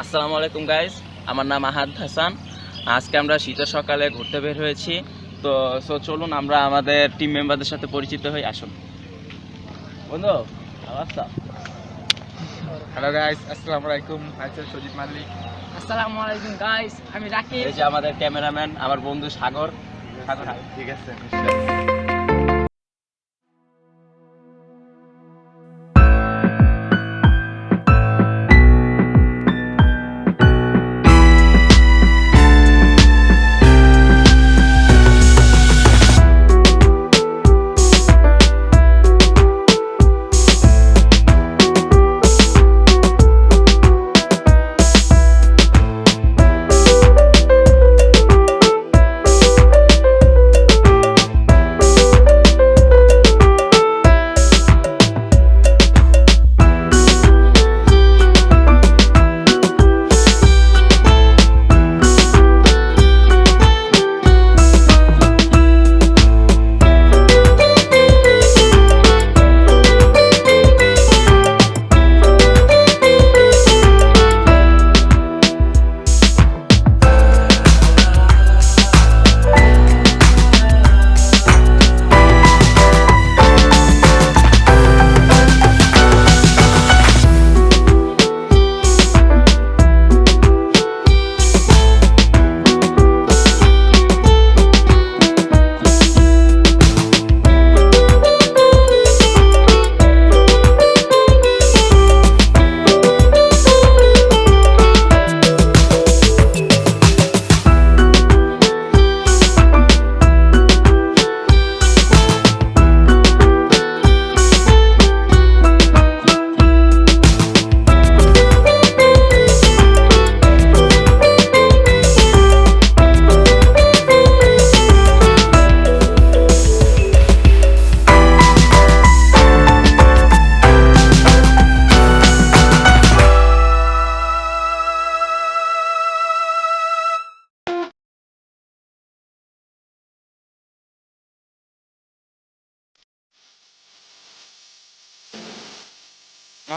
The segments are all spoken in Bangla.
আসসালামু আলাইকুম গাইস আমার নাম আহাদ হাসান। আজকে আমরা শীতের সকালে ঘুরতে বের হয়েছি। তো সো চলুন আমরা আমাদের টিম মেম্বারদের সাথে পরিচিত হই। আসুন। বন্ধু হ্যালো গাইস আসসালামু আলাইকুম। আইসা সজিব মাল্লিক। আসসালামু আলাইকুম গাইস আমি রাকিব। এই যে আমাদের ক্যামেরাম্যান আমার বন্ধু সাগর। সাগর। ঠিক আছে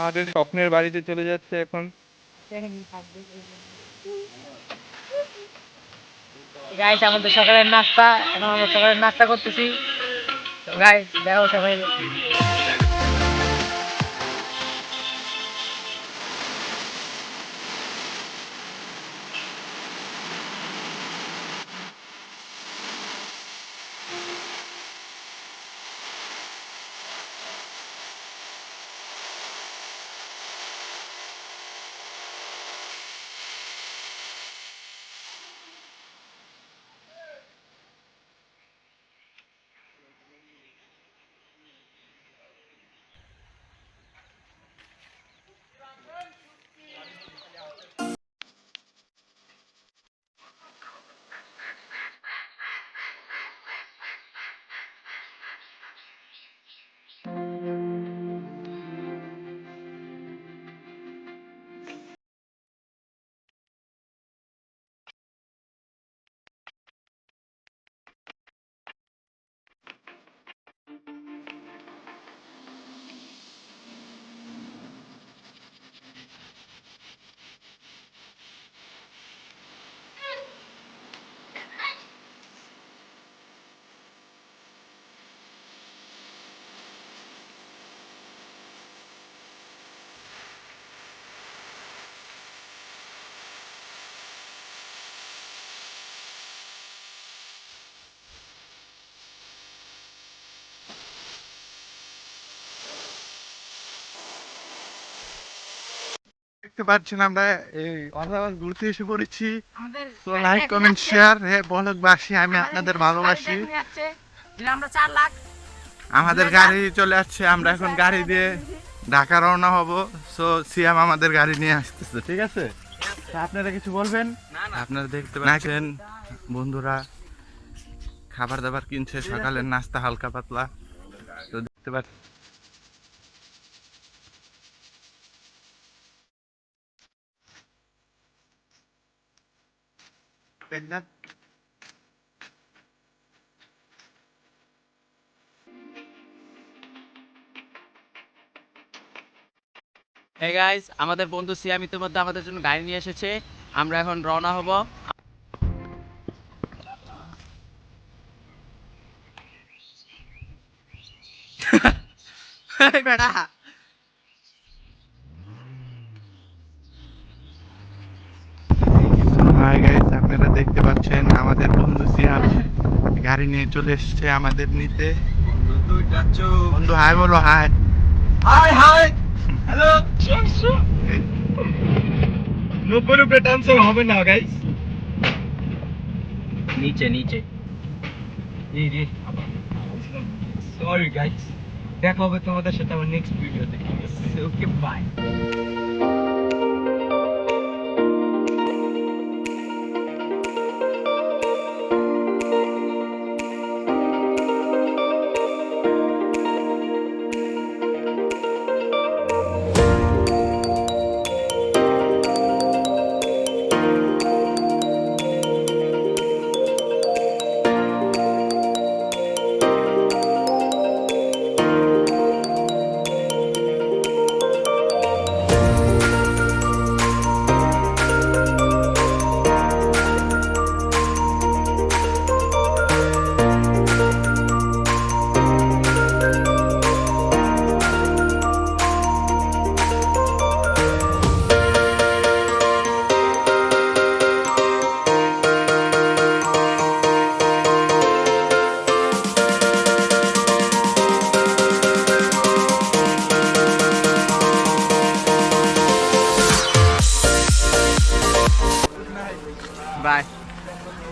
আমাদের স্বপ্নের বাড়িতে চলে যাচ্ছে এখন। গাইস আমাদের সকালের নাস্তা, এখন আমরা সকালের নাস্তা করতেছি। গাইস দেখো সবাই। দেখতে পাচ্ছেন আমরা এই অমরাবাদ ঘুরতে এসে পড়েছি। আমাদের তো লাইক কমেন্ট শেয়ার হে বলকবাসী আমি আপনাদের ভালোবাসি। আমরা চার লাখ আমাদের গাড়ি চলে আসছে আমরা এখন গাড়ি দিয়ে ঢাকা রওনা হব। সো সিয়াম আমাদের গাড়ি নিয়ে আসতেছে ঠিক আছে? তা আপনারা কিছু বলবেন? আপনারা দেখতে পাচ্ছেন বন্ধুরা খাবার দাবার কিনছে সকালের নাস্তা হালকা পাতলা। তো দেখতে পাচ্ছেন হে গাইস আমাদের বন্ধু সিয়াম ইতিমধ্যে আমাদের জন্য গাড়ি নিয়ে এসেছে। আমরা এখন রওনা হব। বেড়া হাই গাইস আপনারা দেখতে পাচ্ছেন আমাদের বন্ধু সিয়াম গাড়ি নিয়ে চলে এসেছে আমাদের নিতে। বন্ধু হাই বলো হাই। High high. হ্যালো। নব্বই রুপে ট্রান্সফার হবে না গাইস নিচে নিচে। সরি গাইস দেখা হবে তোমাদের সাথে আমার নেক্সট ভিডিওতে ওকে বাই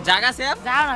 জায়গা সেফ? যাও না